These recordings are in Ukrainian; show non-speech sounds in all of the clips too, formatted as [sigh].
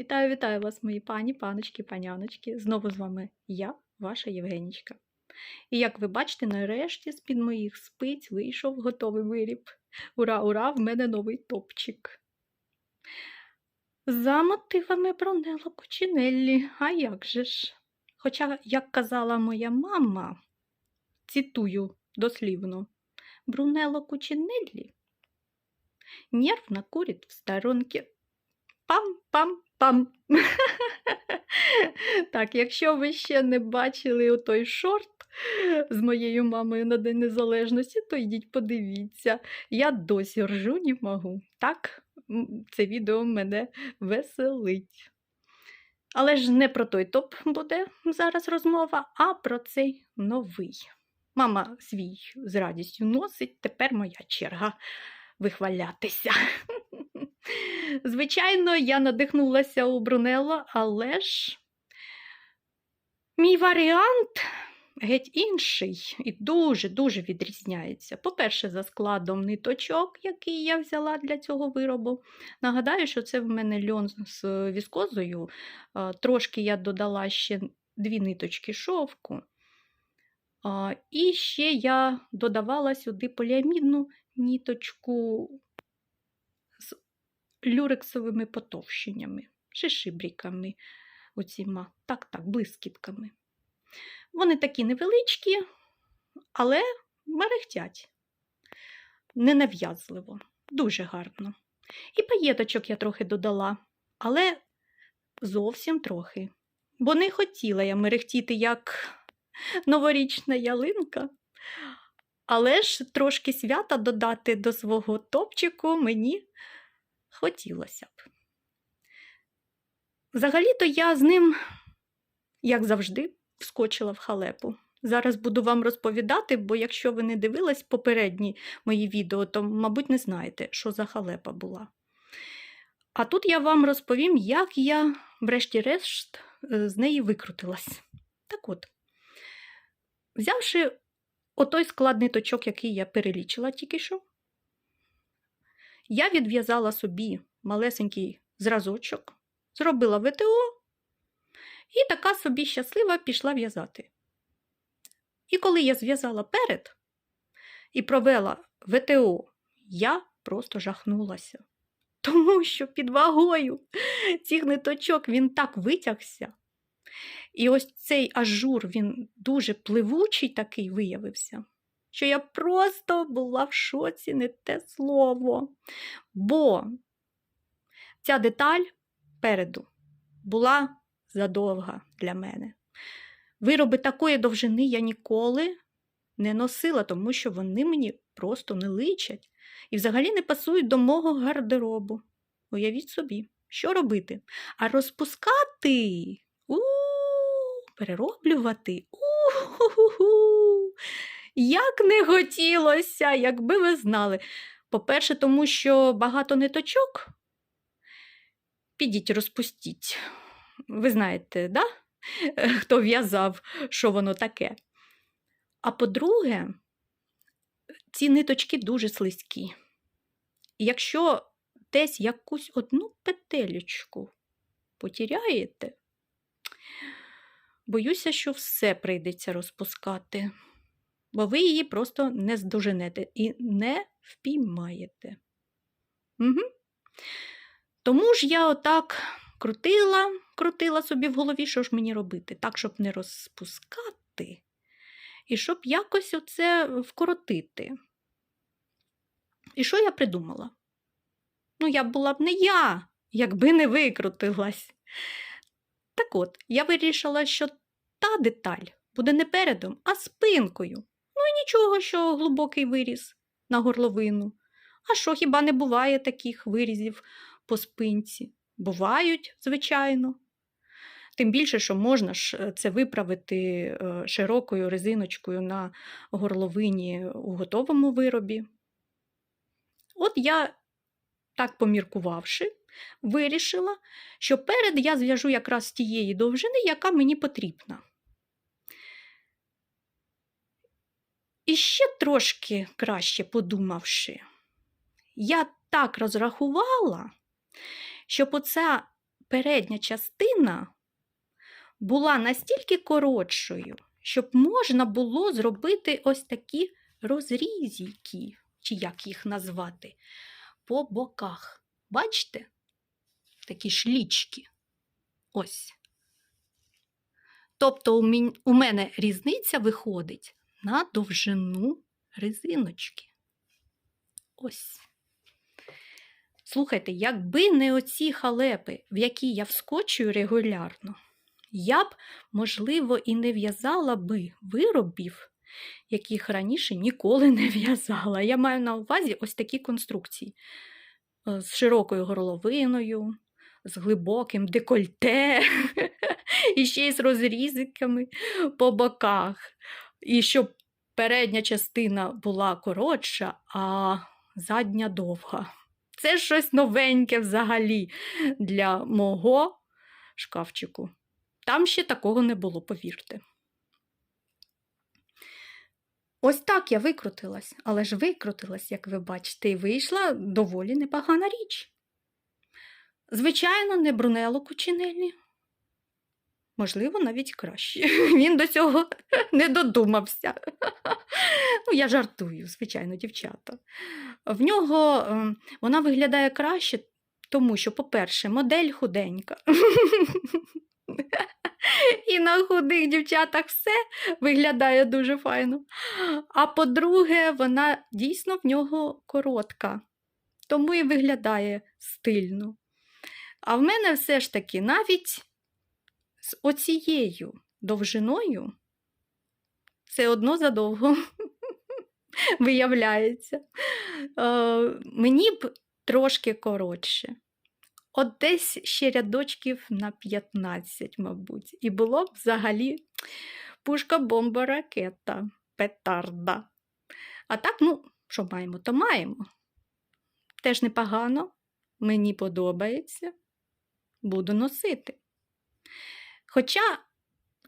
Вітаю, вітаю вас, мої пані, паночки, паняночки. Знову з вами я, ваша Євгенічка. І як ви бачите, нарешті з-під моїх спиць вийшов готовий виріб. Ура, ура! В мене новий топчик. За мотивами Бронело Кучинеллі, а як же ж? Хоча, як казала моя мама, цитую дослівно, Брунелло Кучинеллі нервно курить в сторонке. Пам-пам-пам. [laughs] Так, якщо ви ще не бачили той шорт з моєю мамою на День Незалежності, то йдіть подивіться. Я досі ржу не можу. Так, це відео мене веселить. Але ж не про той топ буде зараз розмова, а про цей новий. Мама свій з радістю носить, тепер моя черга вихвалятися. [laughs] Звичайно, я надихнулася у Брунелло, але ж мій варіант геть інший і дуже-дуже відрізняється. По-перше, за складом ниточок, який я взяла для цього виробу. Нагадаю, що це в мене льон з віскозою. Трошки я додала ще дві ниточки шовку. І ще я додавала сюди поліамідну ніточку люрексовими потовщеннями, шишибріками, оціма, так-так, блискітками. Вони такі невеличкі, але мерехтять. Ненав'язливо, дуже гарно. І паєточок я трохи додала, але зовсім трохи. Бо не хотіла я мерехтіти як новорічна ялинка. Але ж трошки свята додати до свого топчику мені хотілося б. Взагалі-то я з ним, як завжди, вскочила в халепу. Зараз буду вам розповідати, бо якщо ви не дивились попередні мої відео, то, мабуть, не знаєте, що за халепа була. А тут я вам розповім, як я, врешті-решт, е, з неї викрутилась. Так от, взявши отой складний точок, який я перелічила тільки що, я відв'язала собі малесенький зразочок, зробила ВТО і така собі щаслива пішла в'язати. І коли я зв'язала перед і провела ВТО, я просто жахнулася. Тому що під вагою цих ниточок він так витягся. І ось цей ажур, він дуже пливучий такий виявився, що я просто була в шоці, не те слово. Бо ця деталь переду була задовга для мене. Вироби такої довжини я ніколи не носила, тому що вони мені просто не личать і взагалі не пасують до мого гардеробу. Уявіть собі, що робити? А розпускати, у перероблювати. У-ху-ху-ху. Як не хотілося, якби ви знали. По-перше, тому що багато ниточок. Підіть, розпустіть. Ви знаєте, да? [laughs] хто в'язав, що воно таке. А по-друге, ці ниточки дуже слизькі. Якщо десь якусь одну петелечку потіряєте, боюся, що все прийдеться розпускати, бо ви її просто не здоженете і не впіймаєте. Угу. Тому ж я отак крутила, крутила собі в голові, що ж мені робити, так, щоб не розпускати, і щоб якось оце вкоротити. І що я придумала? Ну, я була б не я, якби не викрутилась. Так от, я вирішила, що та деталь буде не передом, а спинкою. І нічого, що глибокий виріз на горловину. А що хіба не буває таких вирізів по спинці? Бувають, звичайно. Тим більше, що можна ж е, це виправити е, широкою резиночкою на горловині у готовому виробі. От я, так поміркувавши, вирішила, що перед я зв'яжу якраз тієї довжини, яка мені потрібна. І ще трошки краще подумавши, я так розрахувала, щоб оця передня частина була настільки коротшою, щоб можна було зробити ось такі розрізики, чи як їх назвати, по боках. Бачите? Такі шлічки. Ось. Тобто у мене різниця виходить на довжину резиночки. Ось. Слухайте, якби не оці халепи, в які я вскочую регулярно, я б, можливо, і не в'язала би виробів, яких раніше ніколи не в'язала. Я маю на увазі ось такі конструкції е, з широкою горловиною, з глибоким декольте, [laughs] і ще й з розрізиками по боках. І щоб передня частина була коротша, а задня довга. Це щось новеньке взагалі для мого шкафчику. Там ще такого не було, повірте. Ось так я викрутилась, але ж викрутилась, як ви бачите, і вийшла доволі непогана річ. Звичайно, не Брунелло Кучинеллі. Можливо, навіть краще. [laughs] Він до цього [laughs] не додумався. [laughs] Ну, я жартую, звичайно, дівчата. В нього ем, вона виглядає краще, тому що, по-перше, модель худенька. І на худих дівчатах все виглядає дуже файно. А по-друге, вона дійсно в нього коротка, тому і виглядає стильно. А в мене все ж таки навіть з оцією довжиною це одно задовго [laughs] виявляється. Е, мені б трошки коротше. От десь ще рядочків на 15, мабуть. І було б взагалі пушка бомба ракета, петарда. А так, ну, що маємо, то маємо. Теж непогано, мені подобається, буду носити. Хоча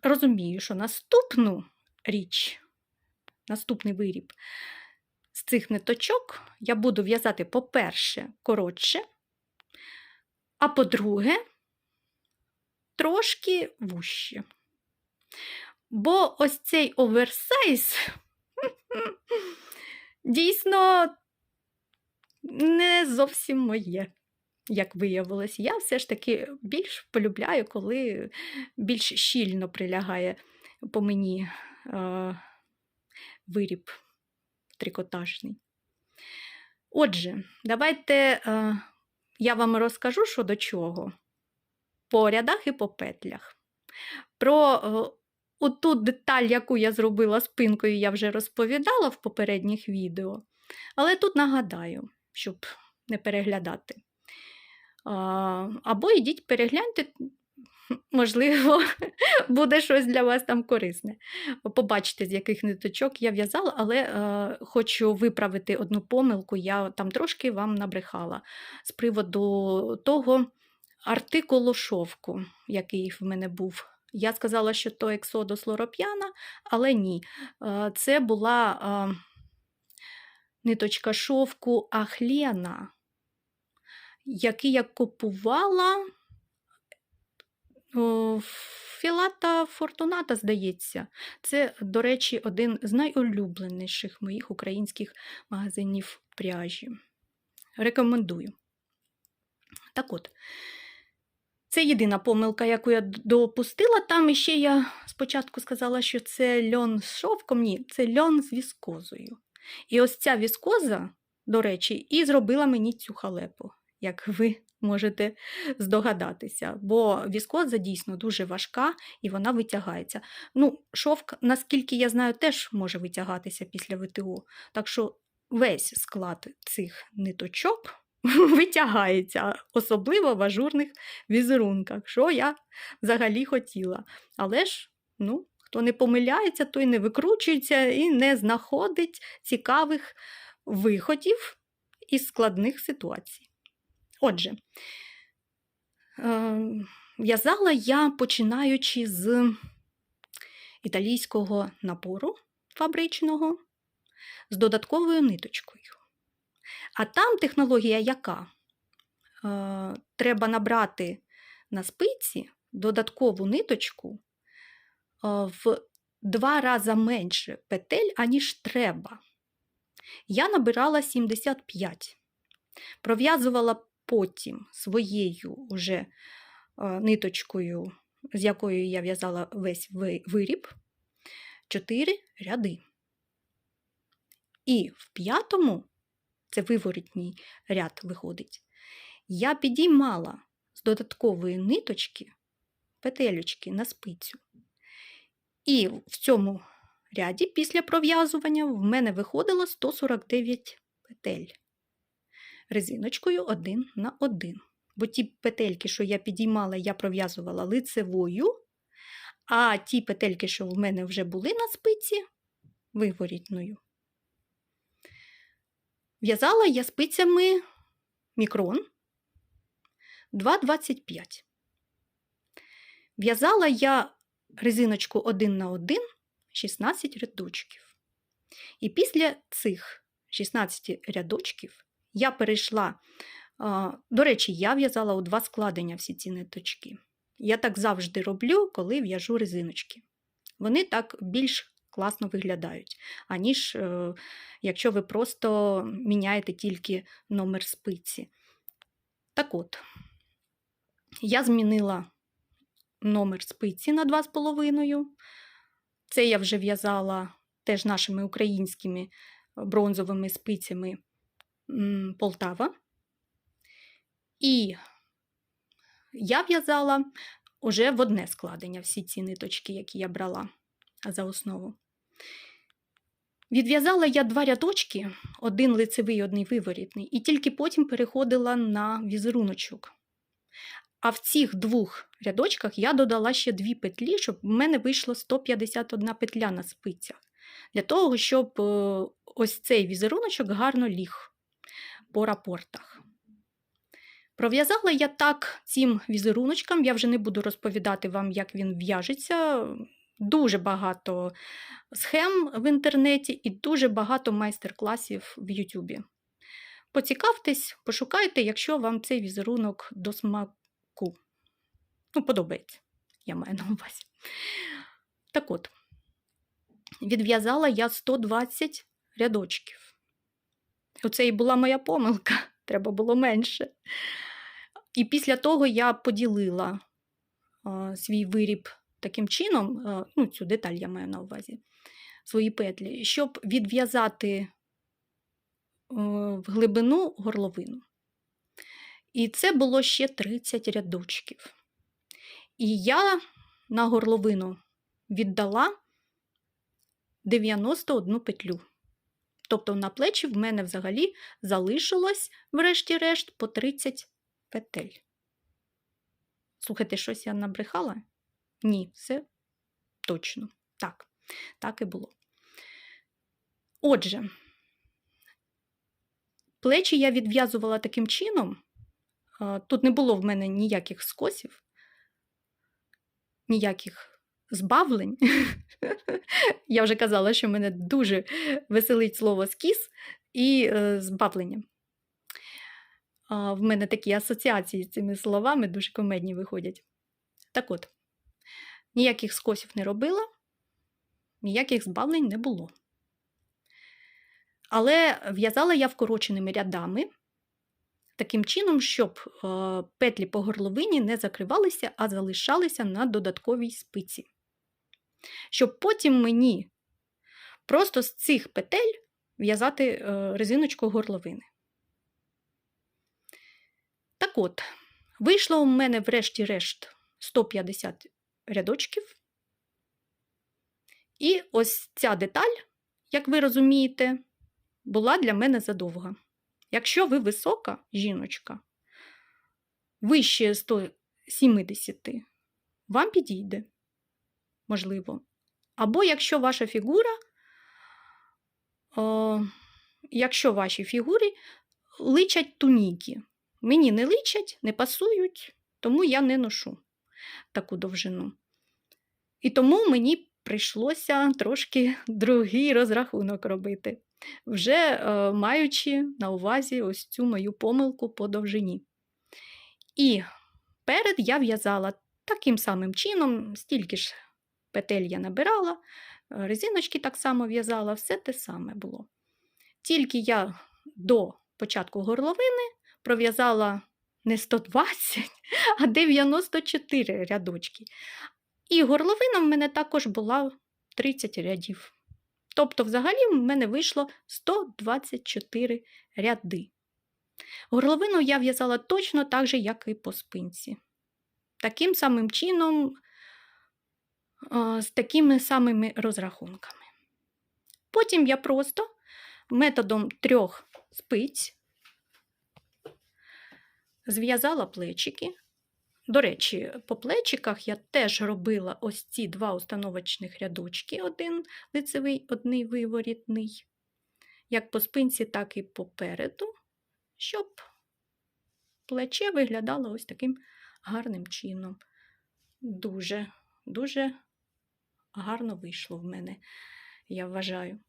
розумію, що наступну річ, наступний виріб з цих ниточок я буду в'язати, по-перше, коротше, а по-друге, трошки вужче. Бо ось цей оверсайз [laughs] дійсно не зовсім моє, як виявилось. Я все ж таки більш полюбляю, коли більш щільно прилягає по мені е, виріб трикотажний. Отже, давайте е, я вам розкажу, що до чого. По рядах і по петлях. Про е, оту деталь, яку я зробила спинкою, я вже розповідала в попередніх відео. Але тут нагадаю, щоб не переглядати. Або йдіть перегляньте, можливо, [laughs] буде щось для вас там корисне. Побачите, з яких ниточок я в'язала, але е, хочу виправити одну помилку, я там трошки вам набрехала з приводу того артикулу шовку, який в мене був. Я сказала, що то Ексодос Лороп'яна, але ні. Е, Це була е, ниточка шовку Ахлєна, який я купувала Філата Фортуната, здається. Це, до речі, один з найулюбленіших моїх українських магазинів пряжі. Рекомендую. Так от, це єдина помилка, яку я допустила. Там іще я спочатку сказала, що це льон з шовком. Ні, це льон з віскозою. І ось ця віскоза, до речі, і зробила мені цю халепу, як ви можете здогадатися. Бо віскоза дійсно дуже важка і вона витягається. Ну, шовк, наскільки я знаю, теж може витягатися після ВТО. Так що весь склад цих ниточок [laughs] витягається, особливо в ажурних візерунках, що я взагалі хотіла. Але ж, ну, хто не помиляється, той не викручується і не знаходить цікавих виходів із складних ситуацій. Отже, в'язала я починаючи з італійського напору фабричного з додатковою ниточкою. А там технологія яка? Е, треба набрати на спиці додаткову ниточку е, в два рази менше петель, аніж треба. Я набирала 75. Пров'язувала потім своєю уже е, ниточкою, з якою я в'язала весь виріб, 4 ряди. І в п'ятому, це виворітній ряд виходить, я підіймала з додаткової ниточки петелючки на спицю. І в цьому ряді після пров'язування в мене виходило 149 петель резиночкою один на один. Бо ті петельки, що я підіймала, я пров'язувала лицевою, а ті петельки, що в мене вже були на спиці, виворітною. В'язала я спицями мікрон 2,25. В'язала я резиночку один на один 16 рядочків. І після цих 16 рядочків я перейшла. До речі, я в'язала у два складення всі ці ниточки. Я так завжди роблю, коли в'яжу резиночки. Вони так більш класно виглядають, аніж е, якщо ви просто міняєте тільки номер спиці. Так от, я змінила номер спиці на 2,5. Це я вже в'язала теж нашими українськими бронзовими спицями Полтава. І я в'язала уже в одне складення всі ці ниточки, які я брала за основу. Відв'язала я два рядочки, один лицевий, один виворітний, і тільки потім переходила на візеруночок. А в цих двох рядочках я додала ще дві петлі, щоб в мене вийшло 151 петля на спицях. Для того, щоб е, ось цей візеруночок гарно ліг по рапортах. Пров'язала я так цим візеруночком, я вже не буду розповідати вам, як він в'яжеться. Дуже багато схем в інтернеті і дуже багато майстер-класів в Ютубі. Поцікавтесь, пошукайте, якщо вам цей візерунок до смаку. Ну, подобається, я маю на увазі. Так от, відв'язала я 120 рядочків. Оце і була моя помилка, [laughs] треба було менше. І після того я поділила а, свій виріб таким чином, а, ну, цю деталь я маю на увазі, свої петлі, щоб відв'язати е, в глибину горловину. І це було ще 30 рядочків. І я на горловину віддала 91 петлю. Тобто на плечі в мене взагалі залишилось, врешті-решт, по 30 петель. Слухайте, щось я набрехала? Ні, все точно. Так, так і було. Отже, плечі я відв'язувала таким чином. Тут не було в мене ніяких скосів, ніяких збавлень. [laughs] Я вже казала, що мене дуже веселить слово скіс і е, збавлення. В мене такі асоціації з цими словами дуже комедні виходять. Так от, ніяких скосів не робила, ніяких збавлень не було. Але в'язала я вкороченими рядами, таким чином, щоб е, петлі по горловині не закривалися, а залишалися на додатковій спиці. Щоб потім мені просто з цих петель в'язати е, резиночку горловини. Так от, вийшло у мене, врешті-решт, 150 рядочків. І ось ця деталь, як ви розумієте, була для мене задовга. Якщо ви висока жіночка, вище 170, вам підійде, можливо. Або якщо ваша фігура, о, якщо вашій фігурі личать туніки. Мені не личать, не пасують, тому я не ношу таку довжину. І тому мені прийшлося трошки другий розрахунок робити, вже е, маючи на увазі ось цю мою помилку по довжині. І вперед я в'язала таким самим чином, стільки ж петель я набирала, е, резиночки так само в'язала, все те саме було. Тільки я до початку горловини пров'язала не 120, [laughs] а 94 рядочки. І горловина в мене також була 30 рядів. Тобто, взагалі, в мене вийшло 124 ряди. Горловину я в'язала точно так же, як і по спинці. Таким самим чином, з такими самими розрахунками. Потім я просто методом трьох спиць зв'язала плечики. До речі, по плечиках я теж робила ось ці два установочних рядочки: один лицевий, один виворітний, як по спинці, так і попереду, щоб плече виглядало ось таким гарним чином. Дуже, дуже гарно вийшло в мене, я вважаю.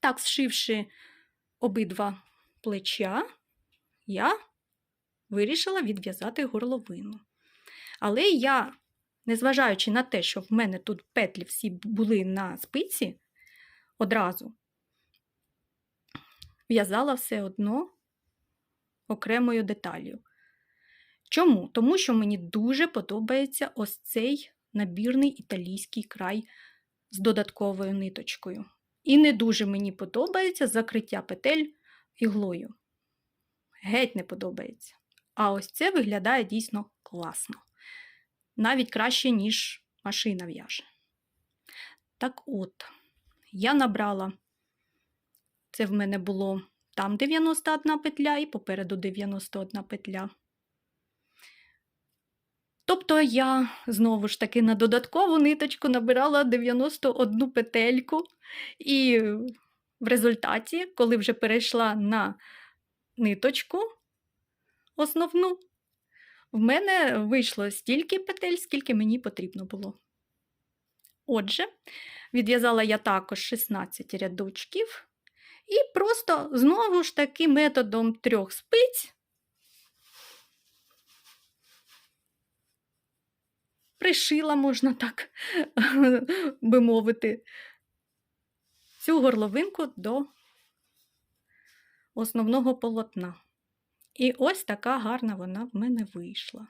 Так, зшивши обидва плеча, я вирішила відв'язати горловину. Але я, незважаючи на те, що в мене тут петлі всі були на спиці одразу, в'язала все одно окремою деталлю. Чому? Тому що мені дуже подобається ось цей набірний італійський край з додатковою ниточкою. І не дуже мені подобається закриття петель іглою. Геть не подобається. А ось це виглядає дійсно класно. Навіть краще, ніж машина в'яже. Так от, я набрала, це в мене було там 91 петля і попереду 91 петля. Тобто я знову ж таки на додаткову ниточку набирала 91 петельку, і в результаті, коли вже перейшла на ниточку основну, в мене вийшло стільки петель, скільки мені потрібно було. Отже, відв'язала я також 16 рядочків, і просто знову ж таки методом трьох спиць пришила, можна так [laughs] би мовити, цю горловинку до основного полотна. І ось така гарна вона в мене вийшла.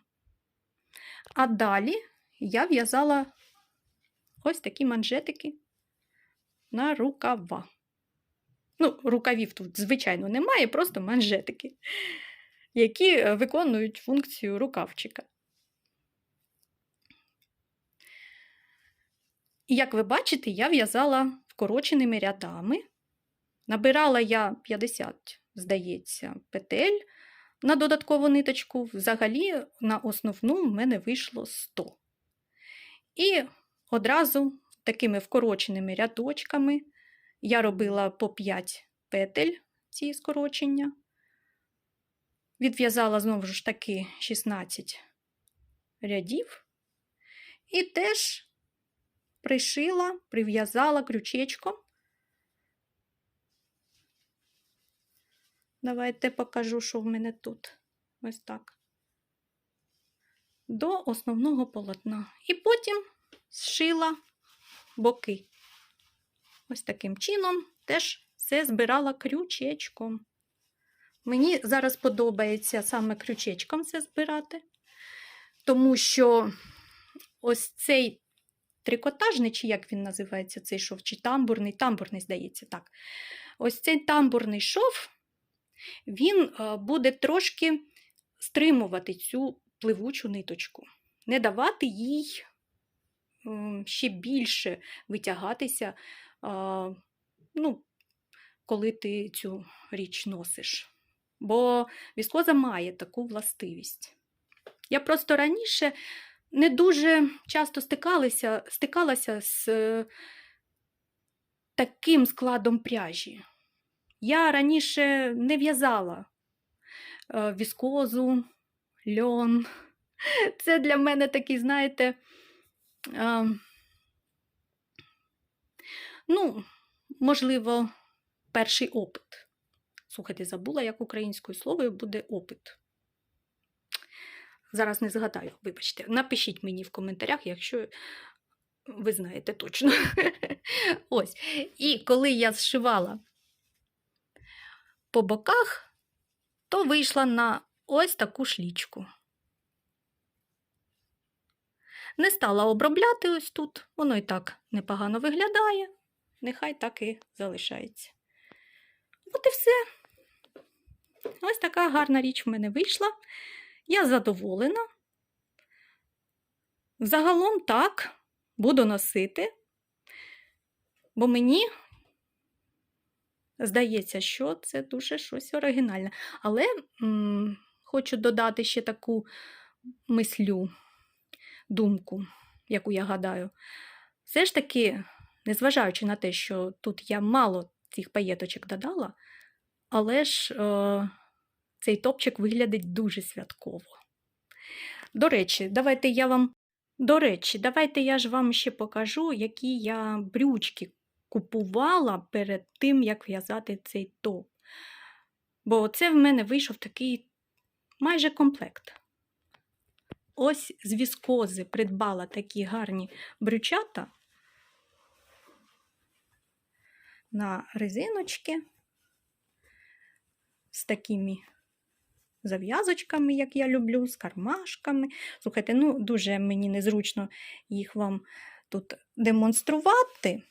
А далі я в'язала ось такі манжетики на рукава. Ну, рукавів тут, звичайно, немає, просто манжетики, які е, виконують функцію рукавчика. І як ви бачите, я в'язала вкороченими рядами. Набирала я 50, здається, петель на додаткову ниточку. Взагалі, на основну в мене вийшло 100. І одразу такими вкороченими рядочками я робила по 5 петель ці скорочення. Відв'язала знову ж таки 16 рядів. І теж пришила, прив'язала крючечком. Давайте покажу, що в мене тут. Ось так. До основного полотна. І потім зшила боки. Ось таким чином теж все збирала крючечком. Мені зараз подобається саме крючечком все збирати, тому що ось цей трикотажний, чи як він називається, цей шов, чи тамбурний, тамбурний, здається, так. Ось цей тамбурний шов, він е, буде трошки стримувати цю пливучу ниточку, не давати їй ще більше витягатися, ну, коли ти цю річ носиш. Бо віскоза має таку властивість. Я просто раніше не дуже часто стикалася, стикалася з е, таким складом пряжі. Я раніше не в'язала е, віскозу, льон. [laughs] Це для мене такий, знаєте, е, ну, можливо, перший опит. Слухайте, забула, як українською словою буде опит. Зараз не згадаю, вибачте. Напишіть мені в коментарях, якщо ви знаєте точно. [laughs] Ось. І коли я зшивала по боках, то вийшла на ось таку шлічку. Не стала обробляти ось тут, воно і так непогано виглядає, нехай так і залишається. От і все. Ось така гарна річ в мене вийшла. Я задоволена. Загалом так, буду носити, бо мені здається, що це дуже щось оригінальне. Але м, хочу додати ще таку мислю, думку, яку я гадаю. Все ж таки, незважаючи на те, що тут я мало цих паєточок додала, але ж е, цей топчик виглядить дуже святково. До речі, давайте я вам. До речі, давайте я ж вам ще покажу, які я брючки купувала перед тим, як в'язати цей топ. Бо це в мене вийшов такий майже комплект. Ось з віскози придбала такі гарні брючата на резиночки з такими зав'язочками, як я люблю, з кармашками. Слухайте, ну дуже мені незручно їх вам тут демонструвати.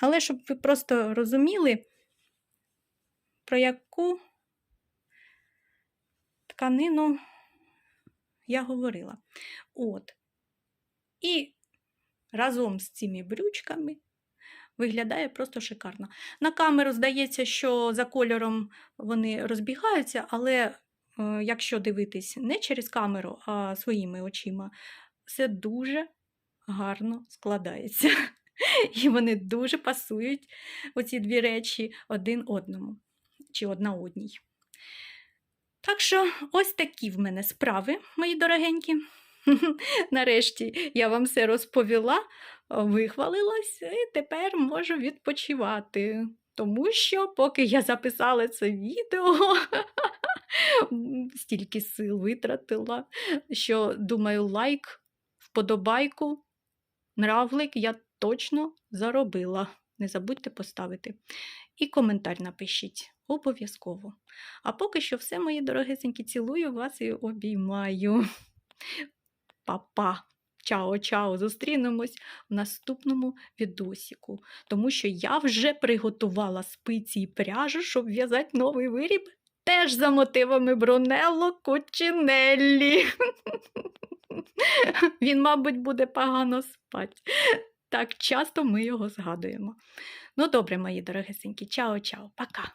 Але щоб ви просто розуміли, про яку тканину я говорила. От. І разом з цими брючками виглядає просто шикарно. На камеру здається, що за кольором вони розбігаються, але якщо дивитись не через камеру, а своїми очима, все дуже гарно складається. [laughs] І вони дуже пасують оці дві речі один одному чи одна одній. Так що, ось такі в мене справи, мої дорогенькі. [laughs] Нарешті я вам все розповіла, вихвалилась, і тепер можу відпочивати. Тому що, поки я записала це відео, [laughs] стільки сил витратила, що думаю, лайк, вподобайку, нравлик я точно заробила. Не забудьте поставити. І коментар напишіть. Обов'язково. А поки що все, мої дорогесенькі, цілую вас і обіймаю. Па-па! Чао-чао! Зустрінемось в наступному відосіку. Тому що я вже приготувала спиці і пряжу, щоб в'язати новий виріб. Теж за мотивами Брунелло Кучинеллі. Він, мабуть, буде погано спати. Так часто ми його згадуємо. Ну, добре, мої дорогесенькі, чао-чао, пока!